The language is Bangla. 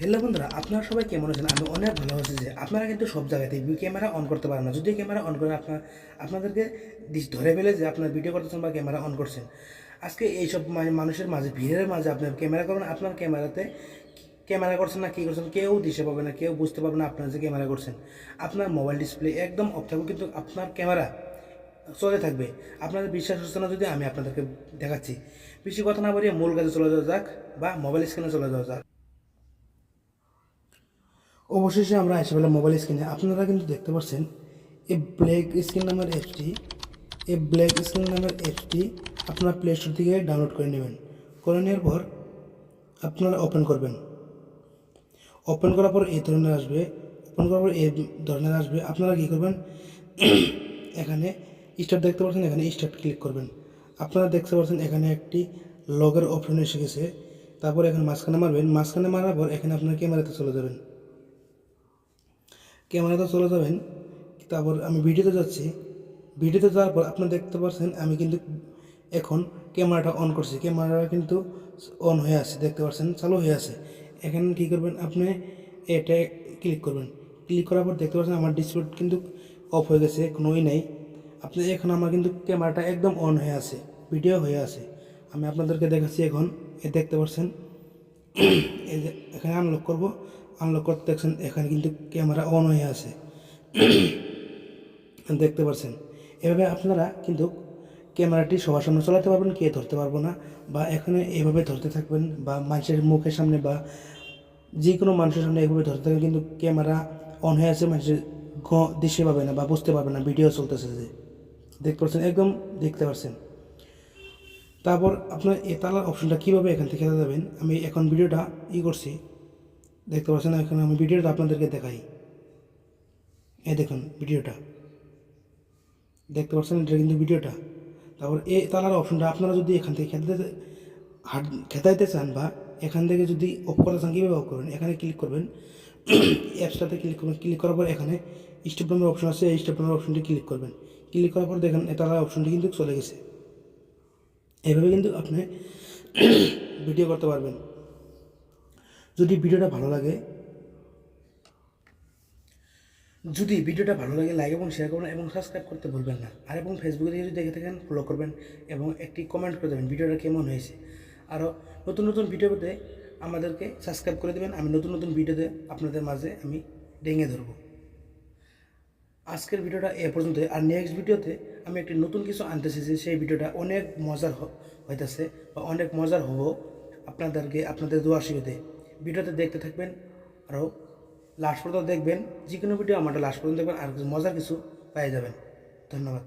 হ্যালো বন্ধুরা, আপনারা সবাই কেমন আছেন? আমি অনেক ভালো আছি যে আপনারা কিন্তু সব জায়গাতেই ক্যামেরা অন করতে পারেন না। যদি ক্যামেরা অন করেন, আপনার, আপনাদেরকে ধরে ফেলে যে আপনার ভিডিও করতেছেন বা ক্যামেরা অন করছেন। আজকে এইসব মানে মানুষের মাঝে, ভিড়ের মাঝে আপনার ক্যামেরা করবেন, আপনার ক্যামেরাতে ক্যামেরা করছেন না, কী করছেন, কেউ দিশে পাবে না, কেউ বুঝতে পারবে না আপনার যে ক্যামেরা করছেন। আপনার মোবাইল ডিসপ্লে একদম অফ থাকবে, কিন্তু আপনার ক্যামেরা চলে থাকবে। আপনাদের বিশ্বাস হচ্ছে না যদি আমি আপনাদেরকে দেখাচ্ছি। বেশি কথা না বলিয়ে মূল কাজে চলে যাওয়া যাক বা মোবাইল স্ক্রিনে চলে যাওয়া যাক। অবশেষে আমরা এসে পেলাম মোবাইল স্ক্রিনে আপনারা কিন্তু দেখতে পাচ্ছেন এই ব্ল্যাক স্ক্রিন নামের অ্যাপসটি এই ব্ল্যাক স্ক্রিন নামের অ্যাপসটি আপনারা প্লে স্টোর থেকে ডাউনলোড করে নেবেন। করে নেওয়ার পর আপনারা ওপেন করবেন। ওপেন করার পর এই ধরনের আসবে ওপেন করার পর এই ধরনের আসবে। আপনারা কী করবেন, এখানে স্টার্ট দেখতে পাচ্ছেন এখানে স্টার্ট ক্লিক করবেন। আপনারা দেখতে পাচ্ছেন এখানে একটি লগের অপশন এসে গেছে। তারপর এখানে মাঝখানে মারবেন, মাঝখানে মারার পর এখানে আপনার ক্যামেরাতে চলে যাবেন। ক্যামেরাতে চলে যাবেন তারপর আমি ভিডিওতে যাচ্ছি। ভিডিওতে যাওয়ার পর আপনারা দেখতে পাচ্ছেন আমি কিন্তু এখন ক্যামেরাটা অন করছি। ক্যামেরাটা কিন্তু অন হয়ে আছে, দেখতে পাচ্ছেন চালু হয়ে আছে। এখানে কী করবেন আপনি, এটা ক্লিক করবেন। ক্লিক করার পর দেখতে পাচ্ছেন আমার ডিসপ্লে কিন্তু অফ হয়ে গেছে, কোনোই নাই। আপনি এখন আমার কিন্তু ক্যামেরাটা একদম অন হয়ে আছে ভিডিও হয়ে আছে। আমি আপনাদেরকে দেখাচ্ছি এখন, এ দেখতে পাচ্ছেন এই যে, এখানে আনলক করব। আনলক করতে দেখছেন, এখানে কিন্তু ক্যামেরা অন হয়ে আছে। দেখতে পাচ্ছেন এভাবে আপনারা কিন্তু ক্যামেরাটি সবার সামনে চালাতে পারবেন কে ধরতে পারব না বা এখানে এভাবে ধরতে থাকবেন বা মানুষের মুখের সামনে বা যে কোনো মানুষের সামনে এভাবে ধরতে থাকবেন কিন্তু ক্যামেরা অন হয়ে আছে মানুষের গ দিশে পাবে না বা বুঝতে পারবে না ভিডিও চলতেছে যে। দেখতে পাচ্ছেন একদম দেখতে পাচ্ছেন তারপর আপনার এ তালার অপশনটা কীভাবে এখান থেকে যাবেন? আমি এখন ভিডিওটা ই করছি। দেখতে পাচ্ছেন এখন আমি ভিডিওটা আপনাদেরকে দেখাই। এই দেখুন ভিডিওটা। দেখতে পাচ্ছেন এটা কিন্তু ভিডিওটা। তারপর এ তালার অপশনটা আপনারা যদি এখান থেকে খেতে হাট খেতাইতে চান বা এখান থেকে যদি অফ করতে চান, কীভাবে অফ করবেন? এখানে ক্লিক করবেন। অ্যাপসটাতে ক্লিক করবেন। ক্লিক করার পর এখানে স্টেপ নাম্বার অপশন আছে। এই স্টেপ নাম্বার অপশনটি ক্লিক করবেন। ক্লিক করার পর দেখেন তালার অপশনটি কিন্তু চলে গেছে। এভাবে কিন্তু আপনি ভিডিও করতে পারবেন। যদি ভিডিওটা ভালো লাগে, যদি ভিডিওটা ভালো লাগে লাইক এবং শেয়ার করবেন এবং সাবস্ক্রাইব করতে ভুলবেন না। আর এবং ফেসবুকে যদি দেখে থাকেন ফলো করবেন এবং একটি কমেন্ট করে দেবেন, ভিডিওটা কেমন হয়েছে। আরও নতুন নতুন ভিডিও পেতে আমাদেরকে সাবস্ক্রাইব করে দেবেন। আমি নতুন নতুন ভিডিওতে আপনাদের মাঝে আমি ডেঙে ধরবো। আজকের ভিডিওটা এ পর্যন্ত। আর নেক্সট ভিডিওতে আমি একটি নতুন কিছু আনতেছি যে সেই ভিডিওটা অনেক মজার হইতেছে বা অনেক মজার হব আপনাদেরকে, আপনাদের দোয়া শিখতে ভিডিওতে দেখতে থাকবেন আরও লাস্ট পর্যন্ত দেখবেন, যে কোনো ভিডিও আমাদের লাস্ট পর্যন্ত দেখবেন, আর কিছু মজার কিছু পেয়ে যাবেন। ধন্যবাদ।